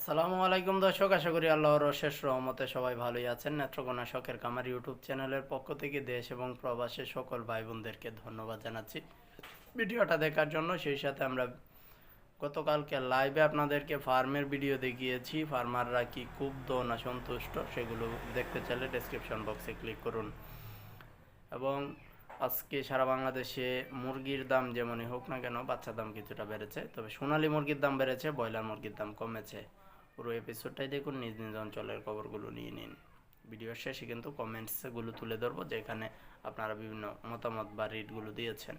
আসসালামু আলাইকুম দর্শক, আশা করি আল্লাহর শেষ রহমতে সবাই ভালোই আছেন। নেত্রকোনা শখের কামার ইউটিউব চ্যানেলের পক্ষ থেকে দেশ এবং প্রবাসের সকল ভাই বোনদেরকে ধন্যবাদ জানাচ্ছি। ভিডিওটা দেখার জন্য সেই সাথে আমরা গতকালকে লাইভে আপনাদেরকে ফার্মের ভিডিও দেখিয়েছি। ফার্মাররা কি ক্ষুব্ধ না সন্তুষ্ট সেগুলো দেখতে চাইলে ডেসক্রিপশন বক্সে ক্লিক করুন। এবং আজকে সারা বাংলাদেশে মুরগির দাম যেমনই হোক না কেন, বাচ্চার দাম কিছুটা বেড়েছে। তবে সোনালী মুরগির দাম বেড়েছে, ব্রয়লার মুরগির দাম কমেছে। পুরো এপিসোডটাই দেখুন, নিজ নিজ অঞ্চলের খবরগুলো নিয়ে নিন। ভিডিওর শেষে কিন্তু কমেন্টসগুলো তুলে ধরবো, যেখানে আপনারা বিভিন্ন মতামত বা রেটগুলো দিয়েছেন।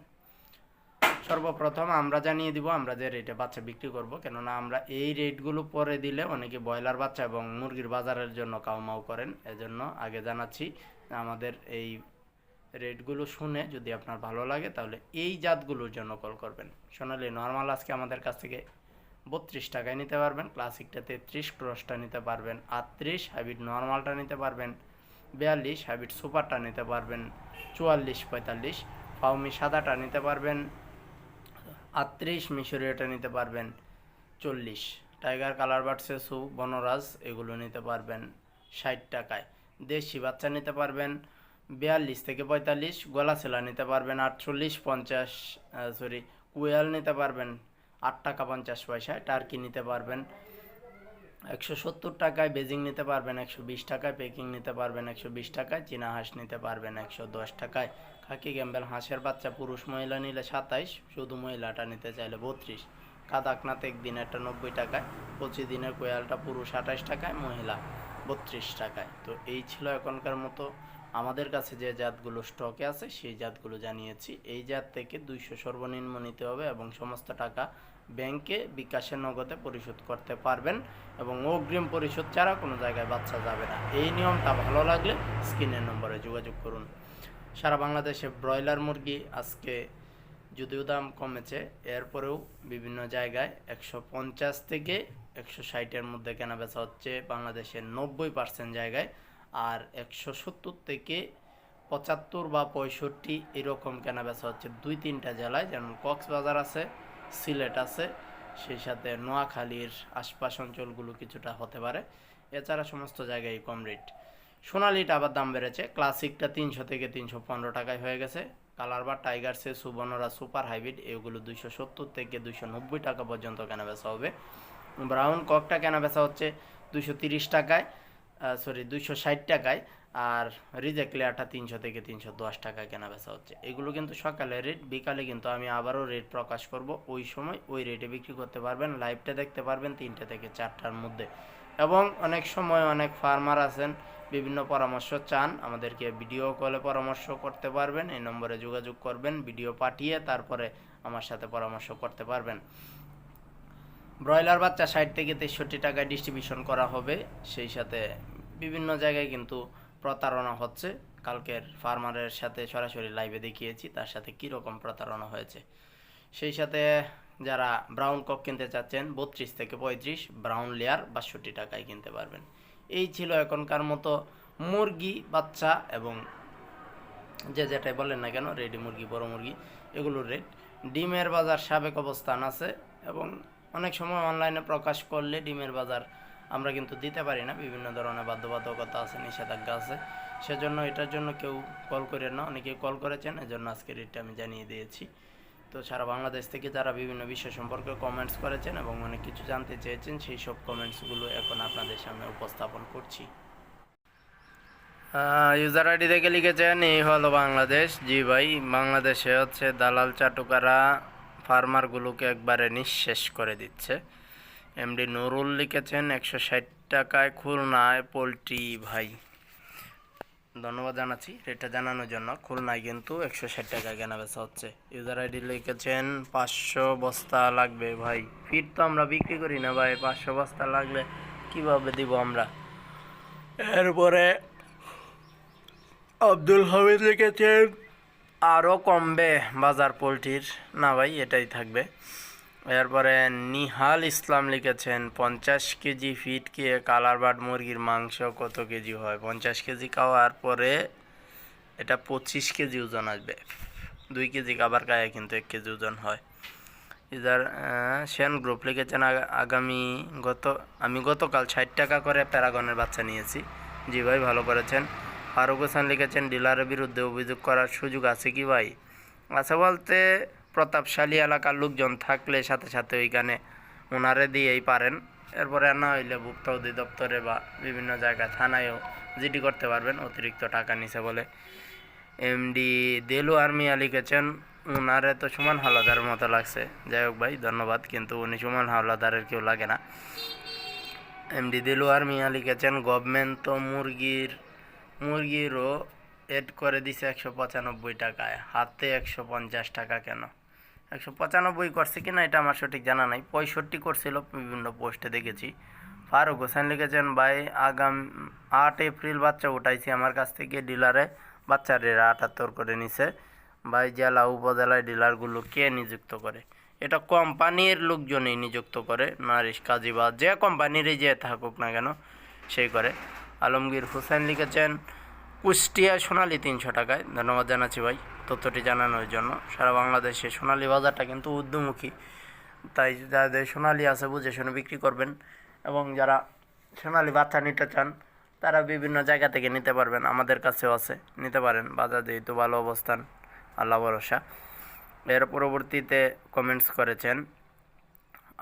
সর্বপ্রথম আমরা জানিয়ে দিব, আমরা যে রেটে বাচ্চা বিক্রি করব, কেননা আমরা এই রেটগুলো পরে দিলে অনেকে ব্রয়লার বাচ্চা এবং মুরগির বাজারের জন্য কাউমাউ করেন। এজন্য আগে জানাচ্ছি, আমাদের এই রেটগুলো শুনে যদি আপনার ভালো লাগে, তাহলে এই জাতগুলোর জন্য কল করবেন। সোনালি নর্মাল আজকে আমাদের কাছ থেকে বত্রিশ টাকায় নিতে পারবেন ক্লাসিকটা তেত্রিশ ক্রসটা নিতে পারবেন আটত্রিশ হাইব্রিড নর্মালটা নিতে পারবেন বিয়াল্লিশ হাইব্রিড সুপারটা নিতে পারবেন চুয়াল্লিশ, পঁয়তাল্লিশ ফাউমি সাদাটা নিতে পারবেন আটত্রিশ, মিশরীয়টা নিতে পারবেন চল্লিশ টাইগার কালার বার্ড সেসু বনরাজ এগুলো নিতে পারবেন ষাট টাকায়। দেশি বাচ্চা নিতে পারবেন বিয়াল্লিশ থেকে পঁয়তাল্লিশ গলা সেলা নিতে পারবেন আটচল্লিশ, পঞ্চাশ সরি কুয়াল নিতে পারবেন আট টাকা পঞ্চাশ পয়সায় টার্কি নিতে পারবেন। একশো সত্তর টাকায় বেজিং নিতে পারবেন, একশো বিশ টাকায় পেকিং নিতে পারবেন, একশো বিশ টাকায় চীনা হাঁস নিতে পারবেন, একশো দশ টাকায়। খাকি গ্যাম্বেল হাঁসের বাচ্চা, পুরুষ মহিলা নিলে সাতাইশ, শুধু মহিলাটা নিতে চাইলে বত্রিশ। কাদাকনাথ একদিন একটা নব্বই টাকায়, পঁচিশ দিনের কোয়ালটা পুরুষ আঠাশ টাকায়, মহিলা বত্রিশ টাকায়। তো এই ছিল এখনকার মতো। আমাদের কাছে যে জাতগুলো স্টকে আছে, সেই জাতগুলো জানিয়েছি। এই জাত থেকে দুইশো সর্বনিম্ন নিতে হবে এবং সমস্ত টাকা ব্যাংকে বিকাশের নগদে পরিশোধ করতে পারবেন এবং অগ্রিম পরিশোধ ছাড়া কোনো জায়গায় বাচ্চা যাবে না। এই নিয়মটা ভালো লাগলে স্ক্রিনের নম্বরে যোগাযোগ করুন। সারা বাংলাদেশে ব্রয়লার মুরগি আজকে যদিও দাম কমেছে, এরপরেও বিভিন্ন জায়গায় একশো পঞ্চাশ থেকে একশো ষাটের মধ্যে কেনা বেচা হচ্ছে। বাংলাদেশের নব্বই পার্সেন্ট জায়গায় আর একশো সত্তর থেকে পঁচাত্তর বা পঁয়ষট্টি এরকম কেনা বেচা হচ্ছে দুই তিনটা জেলায়। যেমন কক্সবাজার আছে সিলেট আছে, সেই সাথে নোয়াখালীর আশপাশ অঞ্চলগুলো কিছুটা হতে পারে। এছাড়া সমস্ত জায়গায় কম রেট সোনালিটা আবার দাম বেড়েছে। ক্লাসিকটা তিনশো থেকে তিনশো পনেরো টাকায় হয়ে গেছে। কালার বা টাইগার সে সুবর্ণরা, সুপার হাইব্রিড, এগুলো দুইশো সত্তর থেকে দুইশো নব্বই টাকা পর্যন্ত কেনা বেচা হবে। ব্রাউন ককটা কেনা বেচা হচ্ছে দুইশো তিরিশ টাকায় সরি দুইশো ষাট টাকায়। আর রিজেক্ট লেয়ারটা তিনশো থেকে তিনশো দশ টাকা কেনা বেচা হচ্ছে। এগুলো কিন্তু সকালে রেট বিকালে কিন্তু আমি আবারও রেট প্রকাশ করব। ওই সময় ওই রেটে বিক্রি করতে পারবেন লাইভটা দেখতে পারবেন তিনটে থেকে চারটার মধ্যে। এবং অনেক সময় অনেক ফার্মার আছেন, বিভিন্ন পরামর্শ চান, আমাদেরকে ভিডিও কলে পরামর্শ করতে পারবেন, এই নম্বরে যোগাযোগ করবেন ভিডিও পাঠিয়ে তারপরে আমার সাথে পরামর্শ করতে পারবেন। ব্রয়লার বাচ্চা ষাট থেকে তেষট্টি টাকায় ডিস্ট্রিবিউশন করা হবে, সেই সাথে বিভিন্ন জায়গায় কিন্তু প্রতারণা হচ্ছে। কালকের ফার্মারের সাথে সরাসরি লাইভে দেখিয়েছি তার সাথে কী রকম প্রতারণা হয়েছে। সেই সাথে যারা ব্রাউন কক কিনতে চাচ্ছেন, বত্রিশ থেকে পঁয়ত্রিশ ব্রাউন লেয়ার বাষট্টি টাকায় কিনতে পারবেন। এই ছিল এখনকার মতো মুরগি, বাচ্চা এবং যে যেটাই বলেন না কেন রেডি মুরগি, বড় মুরগি, এগুলোর রেট ডিমের বাজার সাবেক অবস্থান আছে এবং অনেক সময় অনলাইনে প্রকাশ করলে ডিমের বাজার আমরা কিন্তু দিতে পারি না। বিভিন্ন ধরনের বাধ্যবাধকতা আছে, নিষেধাজ্ঞা আছে। সেজন্য এটার জন্য কেউ কল করে না। অনেকে কল করেছেন, এজন্য আজকে রেটটা আমি জানিয়ে দিয়েছি। তো সারা বাংলাদেশ থেকে যারা বিভিন্ন বিষয় সম্পর্কে কমেন্টস করেছেন এবং অনেক কিছু জানতে চেয়েছেন, সেই সব কমেন্টসগুলো এখন আপনাদের সামনে উপস্থাপন করছি। ইউজার আইডি থেকে লিখেছেন, এই হলো বাংলাদেশ। জি ভাই, বাংলাদেশে হচ্ছে দালাল চাটুকারা ফার্মারগুলোকে একবারে নিঃশেষ করে দিচ্ছে। এমডি নুরুল লিখেছেন একশো ষাট টাকায় খুলনায় পোলট্রি ভাই। ধন্যবাদ জানাচ্ছি রেটটা জানানোর জন্য। খুলনায় কিন্তু একশো ষাট টাকা কেনা বেচা হচ্ছে। ইউজার আইডি লিখেছেন পাঁচশো বস্তা লাগবে ভাই। ফিট তো আমরা বিক্রি করি না ভাই পাঁচশো বস্তা লাগলে কীভাবে দিব আমরা? এরপরে আব্দুল হামিদ লিখেছেন আরও কমবে বাজার পোলট্রির। না ভাই এটাই থাকবে। এরপরে নিহাল ইসলাম লিখেছেন, পঞ্চাশ কেজি ফিট কে কালার বার্ড মুরগির মাংস কত কেজি হয়? পঞ্চাশ কেজি খাওয়ার পরে এটা পঁচিশ কেজি ওজন আসবে। দুই কেজি খাবার খায় কিন্তু এক কেজি ওজন হয়। ইদার সেন গ্রুপ লিখেছেন আগামী গত, আমি গতকাল ষাট টাকা করে প্যারাগনের বাচ্চা নিয়েছি। জি ভাই, ভালো করেছেন। ফারুক হোসেন লিখেছেন, ডিলারের বিরুদ্ধে অভিযোগ করার সুযোগ আছে কি ভাই? আছে বলতে প্রতাপশালী এলাকার লোকজন থাকলে সাথে সাথে ওইখানে ওনারে দিয়েই পারেন। এরপরে না হইলে ভুক্ত অধিদপ্তরে বা বিভিন্ন জায়গায়, থানায়ও জিডি করতে পারবেন, অতিরিক্ত টাকা নিছে বলে। এমডি দেলু আর্মিয়া লিখেছেন উনারে তো সুমন হাওলাদারের মতো লাগছে। যাই হোক ভাই, ধন্যবাদ, কিন্তু উনি সুমন হাওলাদারের কেউ লাগে না। এমডি দেলু আর্মিয়া লিখেছেন গভর্নমেন্ট তো মুরগির, মুরগিরও এড করে দিছে একশো পঁচানব্বই টাকায়। হাতে একশো পঞ্চাশ টাকা কেন? একশো পঁচানব্বই করছে কিনা এটা আমার সঠিক জানা নাই। পঁয়ষট্টি করছিল, বিভিন্ন পোস্টে দেখেছি। ফারুক হোসেন লিখেছেন, ভাই, আগাম, আট এপ্রিল বাচ্চা উঠাইছি। আমার কাছ থেকে ডিলারে বাচ্চার রেরা আটাত্তর করে নিছে। ভাই, জেলা উপজেলায় ডিলারগুলো কে নিযুক্ত করে? এটা কোম্পানির লোকজনই নিযুক্ত করে, নারিশ কাজী বা যে কোম্পানিরই যে থাকুক না কেন, সেই করে। আলমগীর হোসেন লিখেছেন, কুষ্টিয়া সোনালি তিনশো টাকায়। ধন্যবাদ জানাচ্ছি ভাই। তথ্যটি জানানোর জন্য। সারা বাংলাদেশে সোনালী বাজারটা কিন্তু ঊর্ধ্বমুখী। তাই যাদের সোনালি আছে বুঝে শুনে বিক্রি করবেন এবং যারা সোনালি বাচ্চা নিতে চান, তারা বিভিন্ন জায়গা থেকে নিতে পারবেন। আমাদের কাছেও আছে, নিতে পারেন। বাজার যেহেতু ভালো অবস্থান, আল্লাহ ভরসা। এর পরবর্তীতে কমেন্টস করেছেন,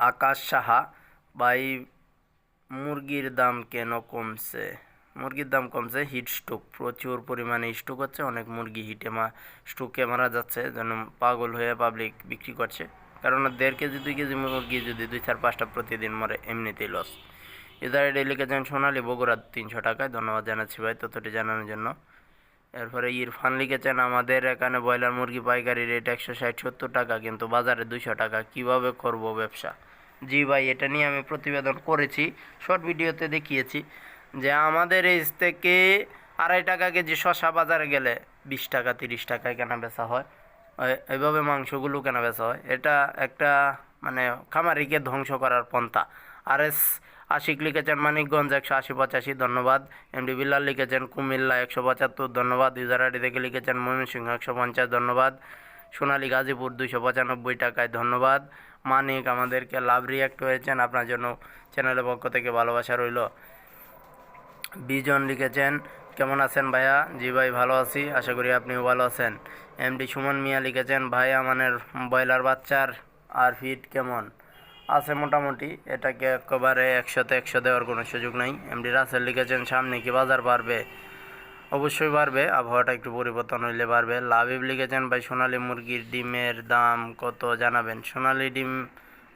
আকাশ সাহা, ভাই, মুরগির দাম কেন কমছে? মুরগির দাম কমছে হিট স্ট্রোক প্রচুর পরিমাণে স্ট্রোক হচ্ছে, অনেক মুরগি হিটে মা স্ট্রোকে মারা যাচ্ছে, যেন পাগল হয়ে পাবলিক বিক্রি করছে। কারণ দেড় কেজি, দুই কেজি মুরগি যদি দুই, চার, পাঁচটা প্রতিদিন মরে, এমনিতেই লস ইদার লিখেছেন সোনালি বগুড়া তিনশো টাকায়, ধন্যবাদ জানাচ্ছি ভাই তথ্যটি জানানোর জন্য। এরপরে ইরফান লিখেছেন, আমাদের এখানে ব্রয়লার মুরগি পাইকারি রেট একশো ষাট, সত্তর টাকা, কিন্তু বাজারে দুশো টাকা, কীভাবে করব ব্যবসা? জি ভাই, এটা নিয়ে আমি প্রতিবেদন করেছি শর্ট ভিডিওতে দেখিয়েছি। যে আমাদের এই থেকে আড়াই টাকা কেজি শশা বাজারে গেলে বিশ টাকা, তিরিশ টাকায় কেনা বেচা হয়। এইভাবে মাংসগুলো কেনা বেচা হয়। এটা একটা মানে খামারিকে ধ্বংস করার পন্থা। আর এস আশিক লিখেছেন, মানিকগঞ্জ একশো আশি পঁচাশি, ধন্যবাদ। এমডি বিল্লাল লিখেছেন, কুমিল্লা একশো পঁচাত্তর, ধন্যবাদ। আইডি থেকে লিখেছেন, ময়মনসিংহ একশো পঞ্চাশ, ধন্যবাদ। সোনালী গাজীপুর দুইশো পঁচানব্বই টাকায় ধন্যবাদ। মানিক আমাদেরকে লাভ রিয়াক্ট হয়েছেন। আপনার জন্য চ্যানেলের পক্ষ থেকে ভালোবাসা রইল। বিজন লিখেছেন। কেমন আছেন ভাইয়া? জি ভাই, ভালো আছি। আশা করি আপনিও ভালো আছেন। এমডি সুমন মিয়া লিখেছেন, ভাই, আমানের ব্রয়লার বাচ্চার আর ফিট কেমন? আছে মোটামুটি। এটাকে একেবারে একশোতে একশো দেওয়ার কোনো সুযোগ নাই। এমডি রাসেল লিখেছেন, সামনে কি বাজার বাড়বে? অবশ্যই বাড়বে। আবহাওয়াটা একটু পরিবর্তন হইলে বাড়বে। লাভিব লিখেছেন, ভাই, সোনালি মুরগির ডিমের দাম কত জানাবেন? সোনালি ডিম,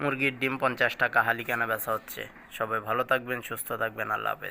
মুরগির ডিম পঞ্চাশ টাকা হালি কেনা বেচা হচ্ছে। সবাই ভালো থাকবেন, সুস্থ থাকবেন। আল্লাহ হাফেজ।